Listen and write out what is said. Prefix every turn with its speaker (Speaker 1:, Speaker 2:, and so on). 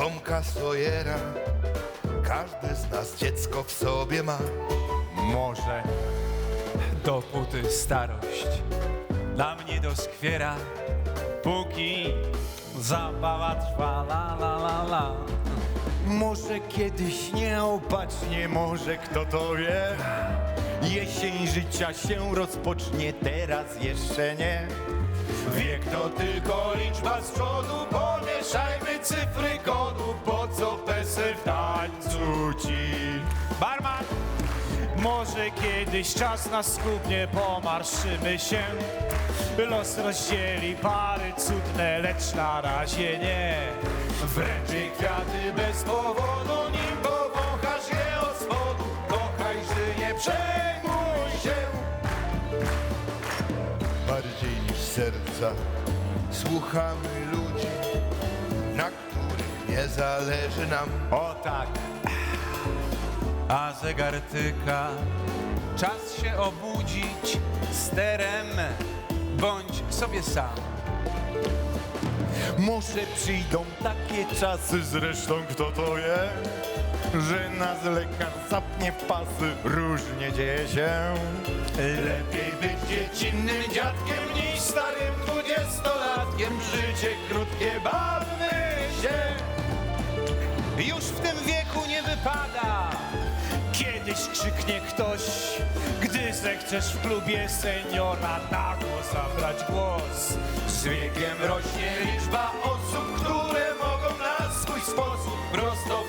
Speaker 1: Marka Sojera. Każdy z nas dziecko w sobie ma.
Speaker 2: Może dopóty starość dla mnie doskwiera, póki zabawa trwa la la la la.
Speaker 3: Może kiedyś nieopatrznie, może kto to wie. Jesień życia się rozpocznie, teraz jeszcze nie.
Speaker 4: Wiek to tylko liczba z przodu, po co PESEL w tańcu ci?
Speaker 2: Barman!
Speaker 4: Może kiedyś czas nas skupnie, pomarszymy się. Los rozdzieli pary cudne, lecz na razie nie. Wręczy kwiaty bez powodu, nim powąchasz je od spodu. Kochaj, nie przejmuj się.
Speaker 1: Bardziej niż serca słuchamy ludzi, nie zależy nam.
Speaker 3: O tak,
Speaker 2: A zegar tyka, czas się obudzić sterem, bądź sobie sam.
Speaker 3: może przyjdą takie czasy, zresztą kto to wie, że nas lekarz zapnie w pasy, różnie dzieje się.
Speaker 4: Lepiej być dziecinnym dziadkiem niż starym dwudziestolatkiem. Życie krótkie,
Speaker 2: tym wieku nie wypada.
Speaker 4: Kiedyś krzyknie ktoś, gdy zechcesz w klubie seniora nago zabrać głos. Z wiekiem rośnie liczba osób, które mogą na swój sposób prosto